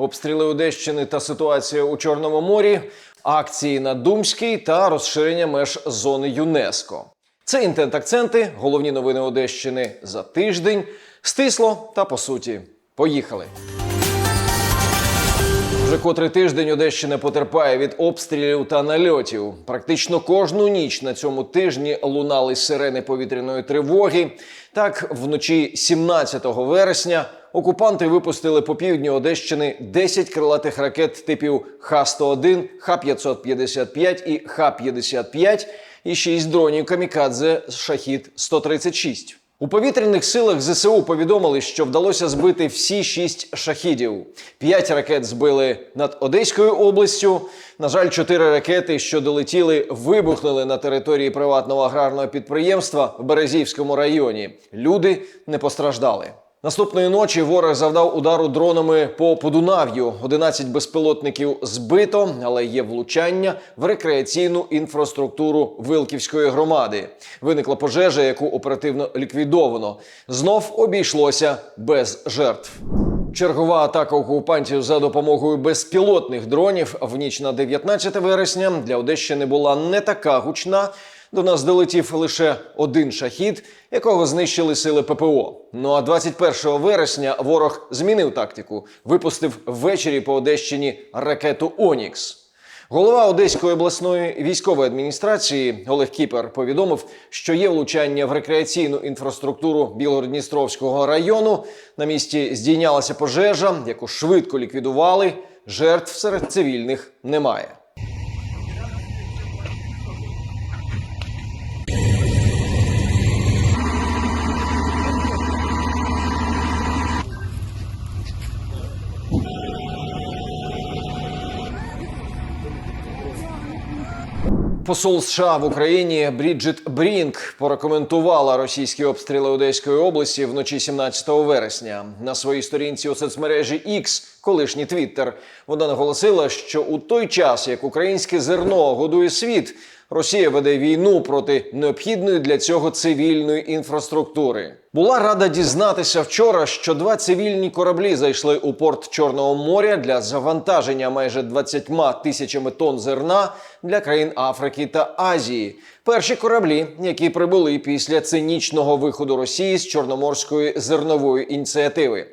обстріли Одещини та ситуація у Чорному морі, акції на Думській та розширення меж зони ЮНЕСКО. Це інтент-акценти, головні новини Одещини за тиждень. Стисло та по суті. Поїхали. Вже котрий тиждень Одещина потерпає від обстрілів та нальотів. Практично кожну ніч на цьому тижні лунали сирени повітряної тривоги. Так, вночі 17 вересня окупанти випустили по півдню Одещини 10 крилатих ракет типів Х-101, Х-555 і Х-55 і 6 дронів камікадзе Шахід 136 у повітряних силах ЗСУ повідомили, що вдалося збити всі шість шахідів. П'ять ракет збили над Одеською областю. На жаль, чотири ракети, що долетіли, вибухнули на території приватного аграрного підприємства в Березівському районі. Люди не постраждали. Наступної ночі ворог завдав удару дронами по Подунав'ю. 11 безпілотників збито, але є влучання в рекреаційну інфраструктуру Вилківської громади. Виникла пожежа, яку оперативно ліквідовано. Знов обійшлося без жертв. Чергова атака окупантів за допомогою безпілотних дронів в ніч на 19 вересня для Одещини була не така гучна. До нас долетів лише один шахід, якого знищили сили ППО. Ну а 21 вересня ворог змінив тактику, випустив ввечері по Одещині ракету Онікс. Голова Одеської обласної військової адміністрації Олег Кіпер повідомив, що є влучання в рекреаційну інфраструктуру Білгородністровського району. На місці здійнялася пожежа, яку швидко ліквідували. Жертв серед цивільних немає. Посол США в Україні Бріджит Брінк прокоментувала російські обстріли Одеської області вночі 17 вересня. На своїй сторінці у соцмережі X, колишній Твіттер, вона наголосила, що у той час, як українське зерно годує світ, Росія веде війну проти необхідної для цього цивільної інфраструктури. Була рада дізнатися вчора, що два цивільні кораблі зайшли у порт Чорного моря для завантаження майже 20 тисячами тонн зерна для країн Африки та Азії. Перші кораблі, які прибули після цинічного виходу Росії з Чорноморської зернової ініціативи.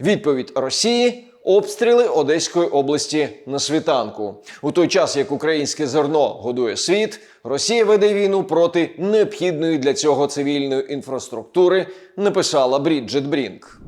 Відповідь Росії. Обстріли Одеської області на світанку у той час, як українське зерно годує світ, Росія веде війну проти необхідної для цього цивільної інфраструктури, написала Бріджит Брінк.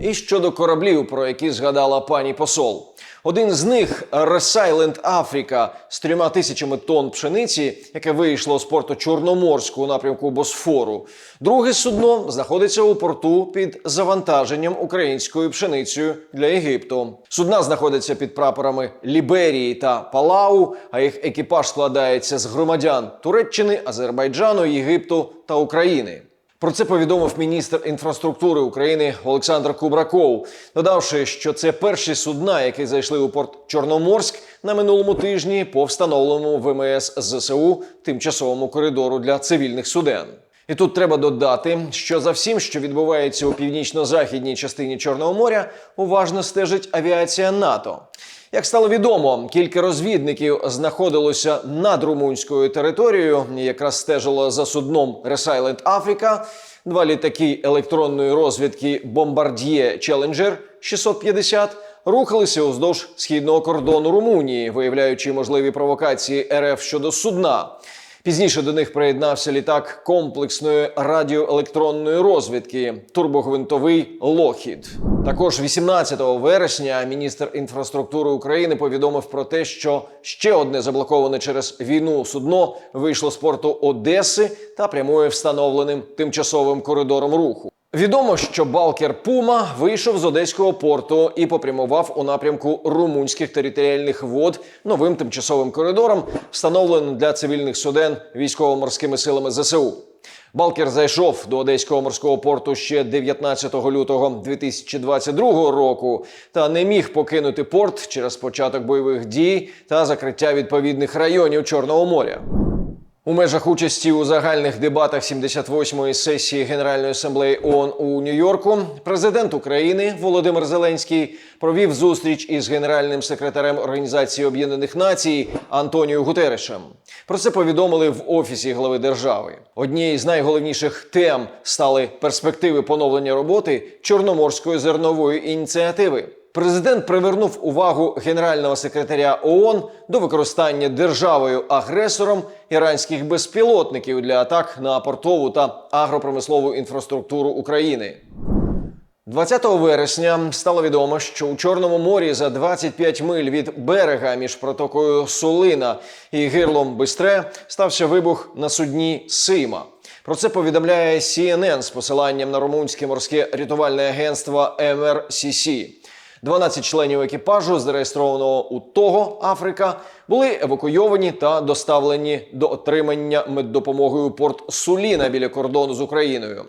І щодо кораблів, про які згадала пані посол. Один з них Resilient Africa з трьома тисячами тонн пшениці, яке вийшло з порту Чорноморську у напрямку Босфору. Друге судно знаходиться у порту під завантаженням українською пшеницею для Єгипту. Судна знаходяться під прапорами Ліберії та Палау, а їх екіпаж складається з громадян Туреччини, Азербайджану, Єгипту та України. Про це повідомив міністр інфраструктури України Олександр Кубраков, додавши, що це перші судна, які зайшли у порт Чорноморськ на минулому тижні по встановленому ВМС ЗСУ тимчасовому коридору для цивільних суден. І тут треба додати, що за всім, що відбувається у північно-західній частині Чорного моря, уважно стежить авіація НАТО. Як стало відомо, кілька розвідників знаходилося над румунською територією, якраз стежило за судном Resilient Africa. Два літаки електронної розвідки Bombardier Challenger 650 рухалися уздовж східного кордону Румунії, виявляючи можливі провокації РФ щодо судна. Пізніше до них приєднався літак комплексної радіоелектронної розвідки турбогвинтовий Лохід. Також 18 вересня міністр інфраструктури України повідомив про те, що ще одне заблоковане через війну судно вийшло з порту Одеси та прямує встановленим тимчасовим коридором руху. Відомо, що Балкер Пума вийшов з одеського порту і попрямував у напрямку румунських територіальних вод новим тимчасовим коридором, встановленим для цивільних суден військово-морськими силами ЗСУ. Балкер зайшов до одеського морського порту ще 19 лютого 2022 року та не міг покинути порт через початок бойових дій та закриття відповідних районів Чорного моря. У межах участі у загальних дебатах 78-ї сесії Генеральної асамблеї ООН у Нью-Йорку президент України Володимир Зеленський провів зустріч із генеральним секретарем Організації Об'єднаних Націй Антоніо Гутерешем. Про це повідомили в офісі глави держави. Однією з найголовніших тем стали перспективи поновлення роботи Чорноморської зернової ініціативи. Президент привернув увагу генерального секретаря ООН до використання державою агресором іранських безпілотників для атак на портову та агропромислову інфраструктуру України. 20 вересня стало відомо, що у Чорному морі за 25 миль від берега між протокою Сулина і гирлом Бистре стався вибух на судні Сима. Про це повідомляє CNN з посиланням на румунське морське рятувальне агентство МРСС. 12 членів екіпажу, зареєстрованого у того Африка, були евакуйовані та доставлені до отримання меддопомоги у порт Суліна біля кордону з Україною.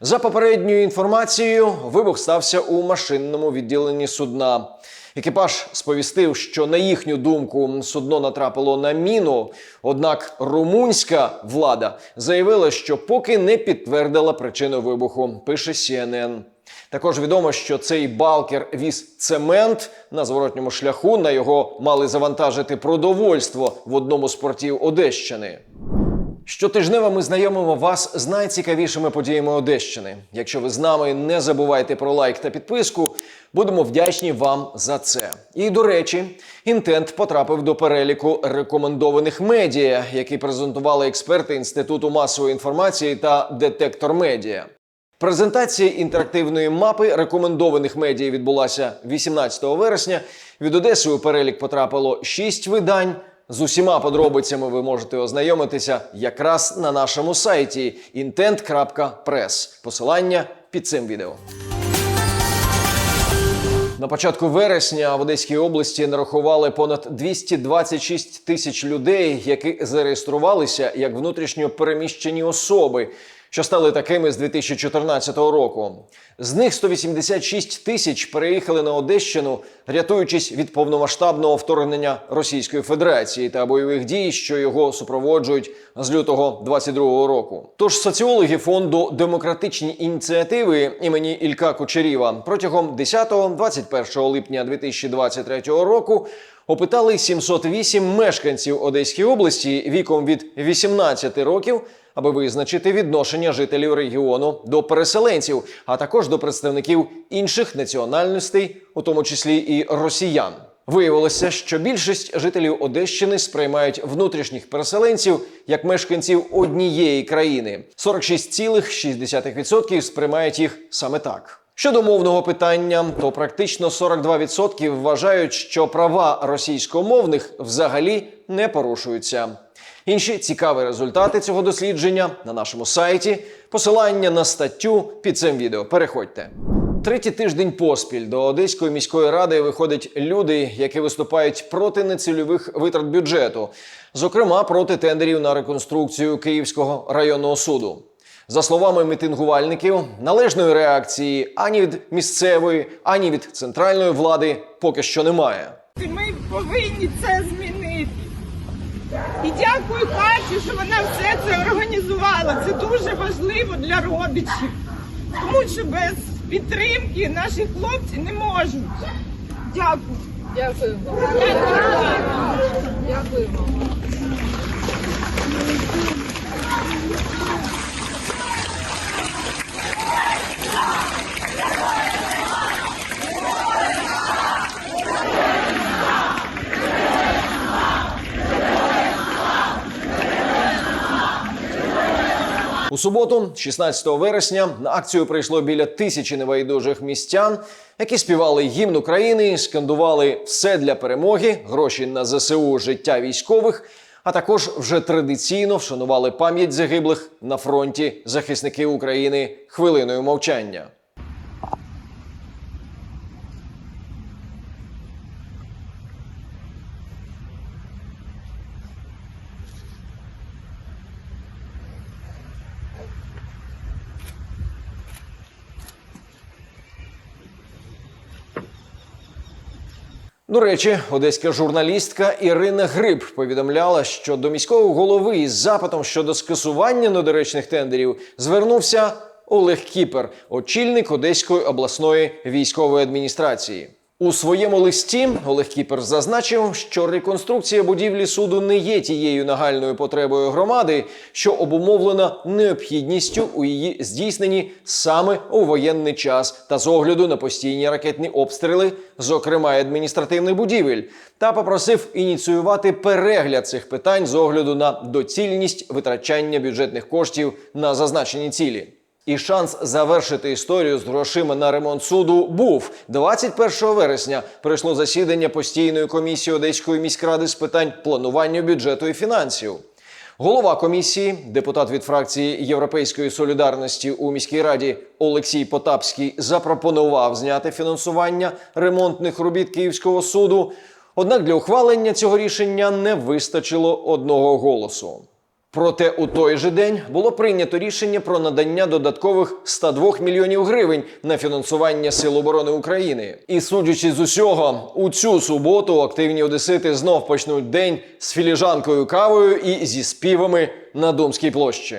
За попередньою інформацією, вибух стався у машинному відділенні судна. Екіпаж сповістив, що на їхню думку судно натрапило на міну. Однак румунська влада заявила, що поки не підтвердила причину вибуху. Пише CNN. Також відомо, що цей балкер віз цемент на зворотньому шляху. На його мали завантажити продовольство в одному з портів Одещини. Щотижнево ми знайомимо вас з найцікавішими подіями Одещини. Якщо ви з нами, не забувайте про лайк та підписку. Будемо вдячні вам за це. І до речі, інтент потрапив до переліку рекомендованих медіа, які презентували експерти Інституту масової інформації та детектор медіа. Презентація інтерактивної мапи рекомендованих медіа відбулася 18 вересня. Від Одеси у перелік потрапило 6 видань. З усіма подробицями ви можете ознайомитися якраз на нашому сайті intent.press. Посилання під цим відео. На початку вересня в Одеській області нарахували понад 226 тисяч людей, які зареєструвалися як внутрішньо переміщені особи, що стали такими з 2014 року. З них 186 тисяч переїхали на Одещину, рятуючись від повномасштабного вторгнення Російської Федерації та бойових дій, що його супроводжують з лютого 22 року. Тож соціологи фонду демократичні ініціативи імені Ілька Кучеріва протягом 10-21 липня 2023 року. Опитали 708 мешканців Одеської області віком від 18 років, аби визначити відношення жителів регіону до переселенців, а також до представників інших національностей, у тому числі і росіян. Виявилося, що більшість жителів Одещини сприймають внутрішніх переселенців як мешканців однієї країни. 46,6% сприймають їх саме так. Щодо мовного питання, то практично 42% вважають, що права російськомовних взагалі не порушуються. Інші цікаві результати цього дослідження на нашому сайті. Посилання на статтю під цим відео. Переходьте. Третій тиждень поспіль до Одеської міської ради виходять люди, які виступають проти нецільових витрат бюджету, зокрема проти тендерів на реконструкцію Київського районного суду. За словами мітингувальників, належної реакції ані від місцевої, ані від центральної влади поки що немає. Ми повинні це змінити. І дякую Каті, що вона все це організувала. Це дуже важливо для родичів. Тому що без підтримки наші хлопці не можуть. Дякую. Дякую. Дякуємо. У суботу, 16 вересня, на акцію прийшло біля тисячі небайдужих містян, які співали гімн України, скандували все для перемоги, гроші на ЗСУ, життя військових. А також вже традиційно вшанували пам'ять загиблих на фронті захисники України хвилиною мовчання. До речі, одеська журналістка Ірина Гриб повідомляла, що до міського голови із запитом щодо скасування недоречних тендерів звернувся Олег Кіпер, очільник Одеської обласної військової адміністрації. У своєму листі Олег Кіпер зазначив, що реконструкція будівлі суду не є тією нагальною потребою громади, що обумовлена необхідністю у її здійсненні саме у воєнний час та з огляду на постійні ракетні обстріли, зокрема адміністративних будівель, та попросив ініціювати перегляд цих питань з огляду на доцільність витрачання бюджетних коштів на зазначені цілі. І шанс завершити історію з грошима на ремонт суду був 21 вересня. Прийшло засідання постійної комісії Одеської міськради з питань планування бюджету і фінансів. Голова комісії, депутат від фракції Європейської солідарності у міській раді Олексій Потапський запропонував зняти фінансування ремонтних робіт Київського суду. Однак для ухвалення цього рішення не вистачило одного голосу. Проте у той же день було прийнято рішення про надання додаткових 102 мільйонів гривень на фінансування Сил оборони України. І судячи з усього, у цю суботу активні одесити знов почнуть день з філіжанкою кавою і зі співами на Думській площі.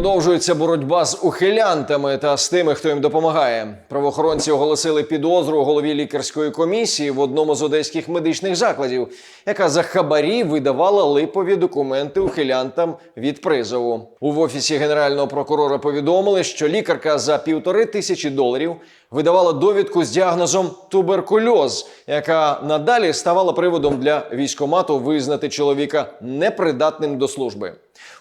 Продовжується боротьба з ухилянтами та з тими, хто їм допомагає. Правоохоронці оголосили підозру голові лікарської комісії в одному з одеських медичних закладів, яка за хабарі видавала липові документи ухилянтам від призову. У офісі генерального прокурора повідомили, що лікарка за півтори тисячі доларів видавала довідку з діагнозом туберкульоз, яка надалі ставала приводом для військомату визнати чоловіка непридатним до служби.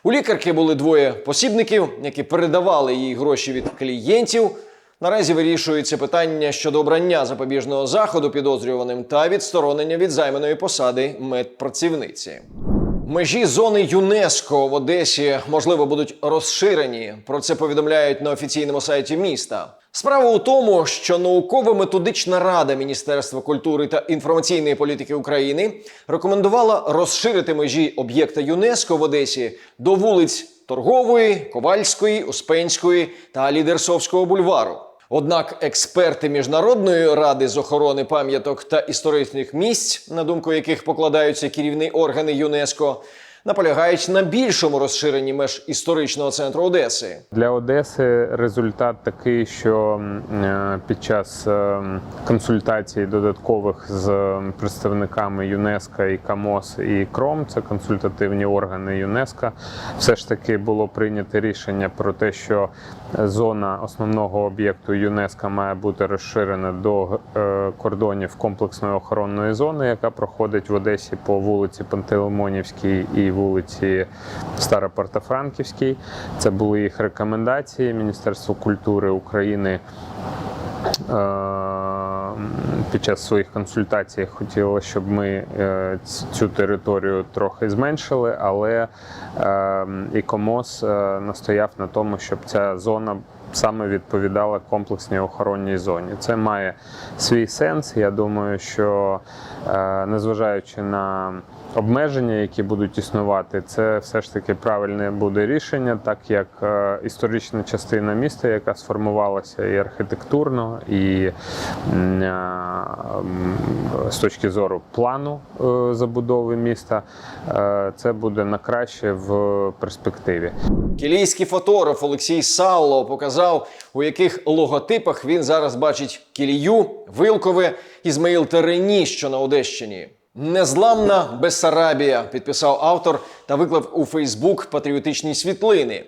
У лікарки були двоє посібників, які передавали їй гроші від клієнтів. Наразі вирішується питання щодо обрання запобіжного заходу підозрюваним та відсторонення від займаної посади медпрацівниці. Межі зони ЮНЕСКО в Одесі можливо будуть розширені. Про це повідомляють на офіційному сайті міста. Справа у тому, що науково-методична рада Міністерства культури та інформаційної політики України рекомендувала розширити межі об'єкта ЮНЕСКО в Одесі до вулиць Торгової, Ковальської, Успенської та Лідерсовського бульвару. Однак експерти міжнародної ради з охорони пам'яток та історичних місць, на думку яких покладаються керівні органи ЮНЕСКО, наполягають на більшому розширенні меж історичного центру Одеси. Для Одеси результат такий, що е, під час е, консультацій додаткових з представниками ЮНЕСКО і КАМОС і КРОМ, це консультативні органи ЮНЕСКО, все ж таки було прийнято рішення про те, що зона основного об'єкту ЮНЕСКО має бути розширена до е, кордонів комплексної охоронної зони, яка проходить в Одесі по вулиці Пантелеймонівській і вулиці Старопортофранківській. Це були їх рекомендації. Міністерство культури України е, під час своїх консультацій хотіло, щоб ми е, цю територію трохи зменшили, але е, і КОМОС е, настояв на тому, щоб ця зона саме відповідала комплексній охоронній зоні. Це має свій сенс. Я думаю, що незважаючи на обмеження, які будуть існувати, це все ж таки правильне буде рішення, так як е, історична частина міста, яка сформувалася і архітектурно, і е, з точки зору плану е, забудови міста, це буде на краще в перспективі. Кілійський фотограф Олексій Сауло показав, у яких логотипах він зараз бачить Кілію, Вилкове, Ізмаїл Терені, що на Одещині. Незламна Бессарабія, підписав автор та виклав у Фейсбук патріотичні світлини.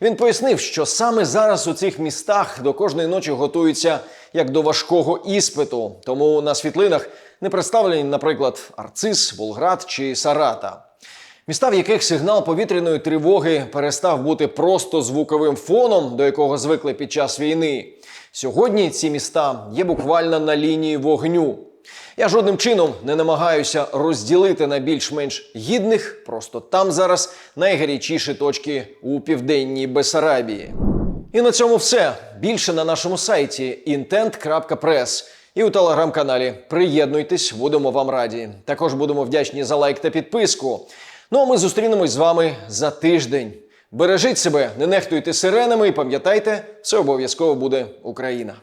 Він пояснив, що саме зараз у цих містах до кожної ночі готуються як до важкого іспиту. Тому на світлинах не представлені, наприклад, Арцис, Волград чи Сарата. Міста, в яких сигнал повітряної тривоги перестав бути просто звуковим фоном, до якого звикли під час війни. Сьогодні ці міста є буквально на лінії вогню. Я жодним чином не намагаюся розділити на більш-менш гідних. Просто там зараз найгарячіші точки у південній Бесарабії. І на цьому все. Більше на нашому сайті intent.press і у телеграм-каналі. Приєднуйтесь, будемо вам раді. Також будемо вдячні за лайк та підписку. Ну а ми зустрінемось з вами за тиждень. Бережіть себе, не нехтуйте сиренами і пам'ятайте, все обов'язково буде Україна.